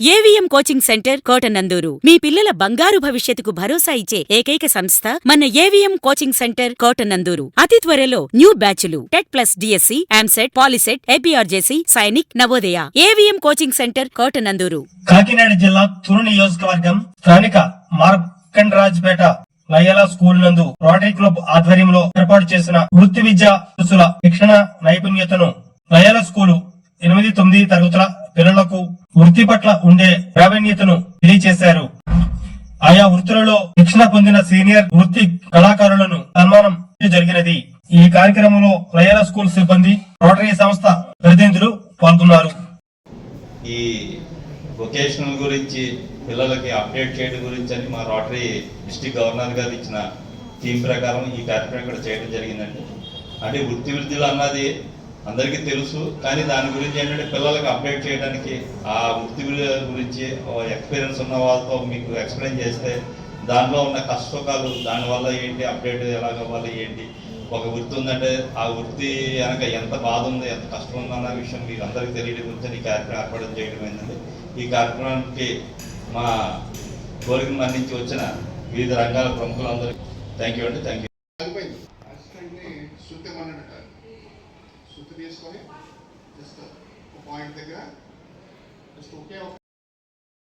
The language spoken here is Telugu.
AVM coaching centre Kotanandur. మీ పిల్లల బంగారు భవిష్యత్తుకు భరోసా ఇచ్చే ఏకైక సంస్థ మన ఏవిఎం కోచింగ్ సెంటర్ కోటనందూరు. అతి త్వరలో న్యూ బ్యాచ్లు. TET plus DSC EAMCET POLYCET APRJC Sainik Navodaya. AVM coaching centre Kotanandur. Kakinada జిల్లా తురు నియోజకవర్గం స్థానిక మార్కండ్రాజ్పేట లయల స్కూల్ నందు రోటరీ క్లబ్ ఆధ్వర్యంలో ఏర్పాటు చేసిన వృత్తి విద్యా శిక్షణ నైపుణ్యతను లయల స్కూలు ఎనిమిది తొమ్మిది తరగతుల వృత్తి పట్ల ఉండే ప్రావీణ్యతను తెలియజేశారు ఆయా వృత్తులలో శిక్షణ పొందిన సీనియర్ వృత్తి కళాకారులను సన్మానం జరిగినది. ఈ కార్యక్రమంలో లయలా స్కూల్ సిబ్బంది రోటరీ సంస్థ ప్రతినిధులు పాల్గొన్నారు. ఈ వొకేషనల్ గురించి పిల్లలకి అప్డేట్ చేయడం గురించి అని మా రోటరీ డిస్టిక్ గవర్నర్ గారు ఇచ్చిన థీమ్ ప్రకారం ఈ కార్యక్రమం ఇక్కడ చేయడం జరిగిందండి. అంటే వృత్తి వృద్ధులు అన్నది అందరికీ తెలుసు కానీ దాని గురించి ఏంటంటే పిల్లలకు అప్డేట్ చేయడానికి ఆ వృత్తి గురించి ఎక్స్పీరియన్స్ ఉన్న వాళ్ళతో మీకు ఎక్స్ప్లెయిన్ చేస్తే దానిలో ఉన్న కష్టసుఖాలు దానివల్ల ఏంటి అప్డేట్ ఎలాగ కావాలి ఏంటి? ఒక వృత్తి ఉందంటే ఆ వృత్తి వెనక ఎంత బాధ ఉంది ఎంత కష్టం ఉందన్న అన్న విషయం మీకు అందరికీ తెలియడం గురించి ఈ కార్యక్రమం ఏర్పాటు చేయడం ఏంటంటే ఈ కార్యక్రమానికి మా కోరిక మరణించి వచ్చిన వివిధ రంగాల ప్రముఖులందరికీ థ్యాంక్ యూ అండి థ్యాంక్ యూ శుద్ధి తీసుకొని జస్ట్ ఒక పాయింట్ దగ్గర. జస్ట్ ఒకే ఒక